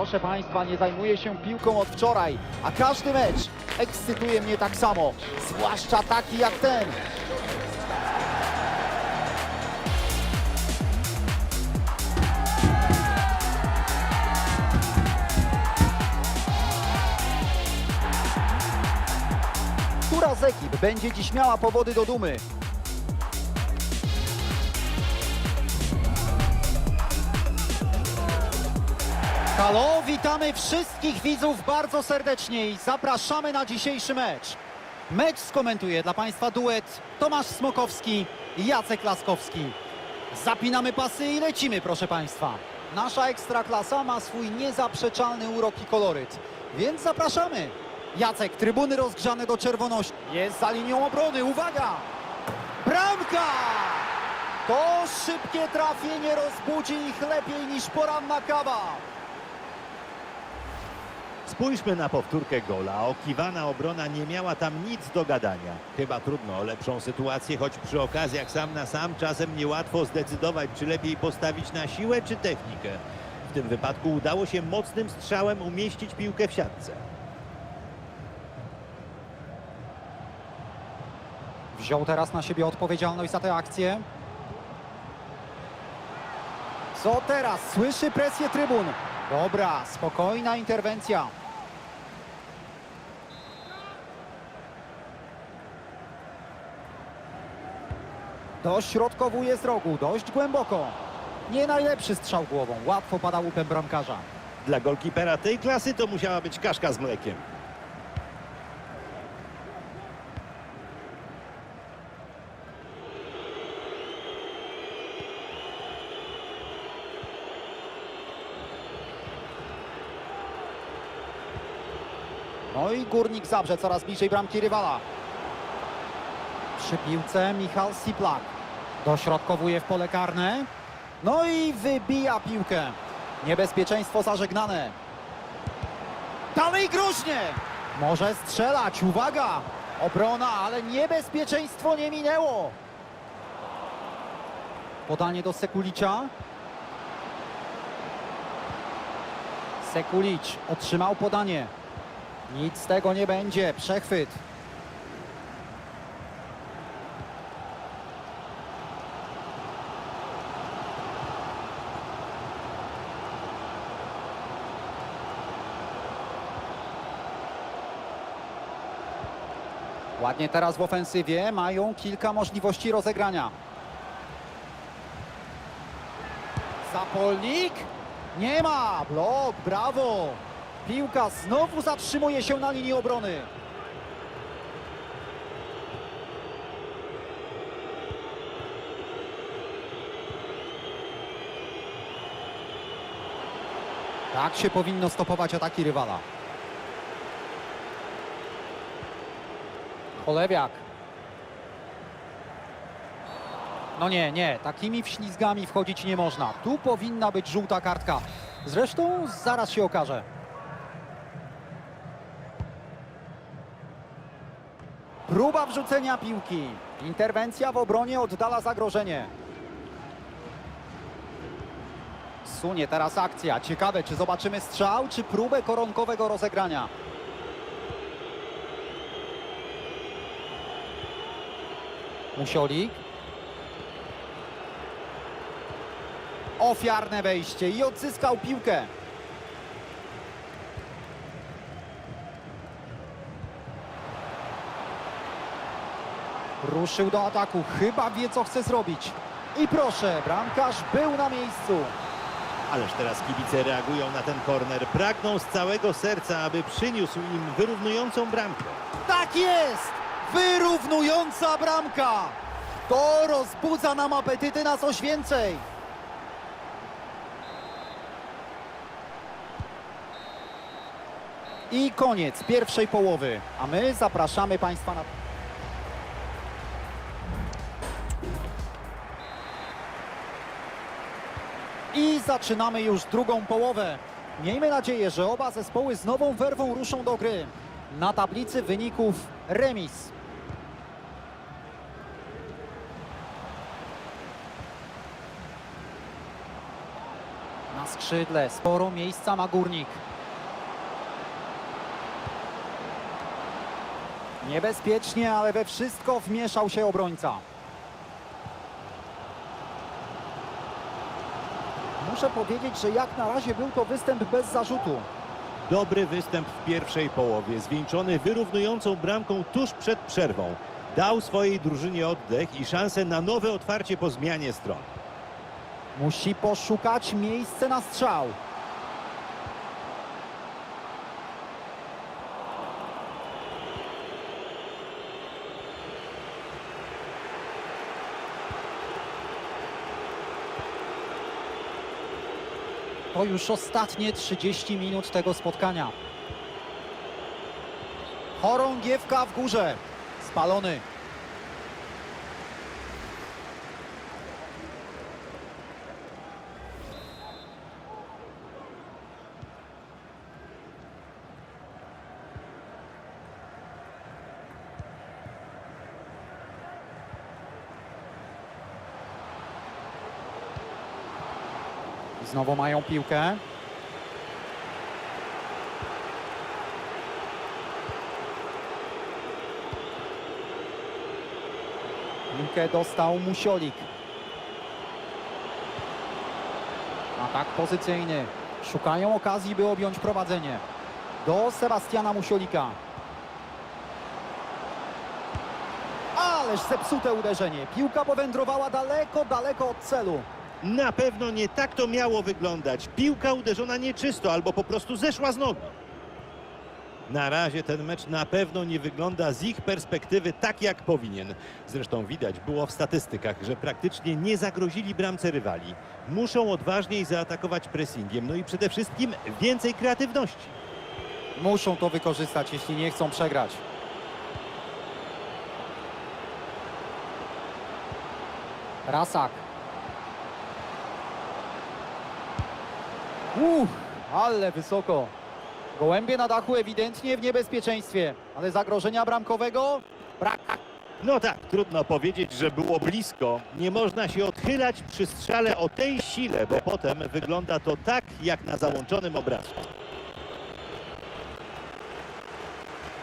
Proszę Państwa, nie zajmuję się piłką od wczoraj, a każdy mecz ekscytuje mnie tak samo, zwłaszcza taki jak ten. Która z ekip będzie dziś miała powody do dumy? Halo, witamy wszystkich widzów bardzo serdecznie i zapraszamy na dzisiejszy mecz. Mecz skomentuje dla Państwa duet Tomasz Smokowski i Jacek Laskowski. Zapinamy pasy i lecimy, proszę Państwa. Nasza ekstraklasa ma swój niezaprzeczalny urok i koloryt, więc zapraszamy. Jacek, trybuny rozgrzane do czerwoności. Jest za linią obrony, uwaga! Bramka! To szybkie trafienie rozbudzi ich lepiej niż poranna kawa. Spójrzmy na powtórkę gola. Okiwana obrona nie miała tam nic do gadania. Chyba trudno o lepszą sytuację, choć przy okazjach sam na sam czasem niełatwo zdecydować, czy lepiej postawić na siłę, czy technikę. W tym wypadku udało się mocnym strzałem umieścić piłkę w siatce. Wziął teraz na siebie odpowiedzialność za tę akcję. Co teraz? Słyszy presję trybun. Dobra, spokojna interwencja. Dośrodkowuje z rogu, dość głęboko. Nie najlepszy strzał głową, łatwo pada łupem bramkarza. Dla golkipera tej klasy to musiała być kaszka z mlekiem. No i Górnik Zabrze coraz bliżej bramki rywala. Przy piłce Michał Siplak. Dośrodkowuje w pole karne. No i wybija piłkę. Niebezpieczeństwo zażegnane. Dalej groźnie. Może strzelać, uwaga. Obrona, ale niebezpieczeństwo nie minęło. Podanie do Sekulicza. Sekulicz otrzymał podanie. Nic z tego nie będzie. Przechwyt. Ładnie teraz w ofensywie. Mają kilka możliwości rozegrania. Zapolnik? Nie ma! Blok, brawo! Piłka znowu zatrzymuje się na linii obrony. Tak się powinno stopować ataki rywala. Cholewiak. No nie, nie, takimi wślizgami wchodzić nie można. Tu powinna być żółta kartka. Zresztą zaraz się okaże. Próba wrzucenia piłki. Interwencja w obronie oddala zagrożenie. Sunie teraz akcja. Ciekawe, czy zobaczymy strzał, czy próbę koronkowego rozegrania. Musiolik. Ofiarne wejście i odzyskał piłkę. Ruszył do ataku, chyba wie co chce zrobić. I proszę, bramkarz był na miejscu. Ależ teraz kibice reagują na ten korner. Pragną z całego serca, aby przyniósł im wyrównującą bramkę. Tak jest! Wyrównująca bramka! To rozbudza nam apetyty na coś więcej. I koniec pierwszej połowy, a my zapraszamy Państwa na... I zaczynamy już drugą połowę. Miejmy nadzieję, że oba zespoły z nową werwą ruszą do gry. Na tablicy wyników remis. Skrzydle, sporo miejsca ma górnik. Niebezpiecznie, ale we wszystko wmieszał się obrońca. Muszę powiedzieć, że jak na razie był to występ bez zarzutu. Dobry występ w pierwszej połowie, zwieńczony wyrównującą bramką tuż przed przerwą. Dał swojej drużynie oddech i szansę na nowe otwarcie po zmianie stron. Musi poszukać miejsce na strzał. To już ostatnie 30 minut tego spotkania. Chorągiewka w górze. Spalony. Znowu mają piłkę. Piłkę dostał Musiolik. Atak pozycyjny. Szukają okazji, by objąć prowadzenie. Do Sebastiana Musiolika. Ależ zepsute uderzenie. Piłka powędrowała daleko, daleko od celu. Na pewno nie tak to miało wyglądać. Piłka uderzona nieczysto albo po prostu zeszła z nogi. Na razie ten mecz na pewno nie wygląda z ich perspektywy tak jak powinien. Zresztą widać było w statystykach, że praktycznie nie zagrozili bramce rywali. Muszą odważniej zaatakować pressingiem, no i przede wszystkim więcej kreatywności. Muszą to wykorzystać, jeśli nie chcą przegrać. Rasak. Uff, ale wysoko. Gołębie na dachu ewidentnie w niebezpieczeństwie, ale zagrożenia bramkowego brak. No tak, trudno powiedzieć, że było blisko. Nie można się odchylać przy strzale o tej sile, bo potem wygląda to tak, jak na załączonym obrazku.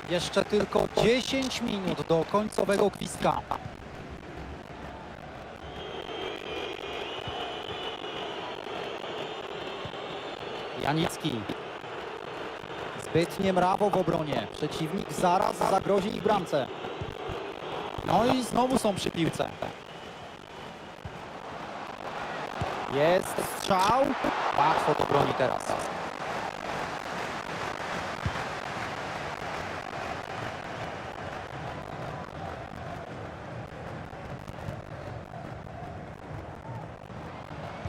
Jeszcze tylko 10 minut do końcowego gwizdka. Janicki. Zbytnie mrawo w obronie. Przeciwnik zaraz zagrozi ich bramce. No i znowu są przy piłce. Jest strzał. Łatwo to broni teraz.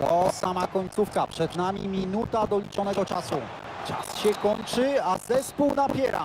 To sama końcówka. Przed nami minuta doliczonego czasu. Czas się kończy, a zespół napiera.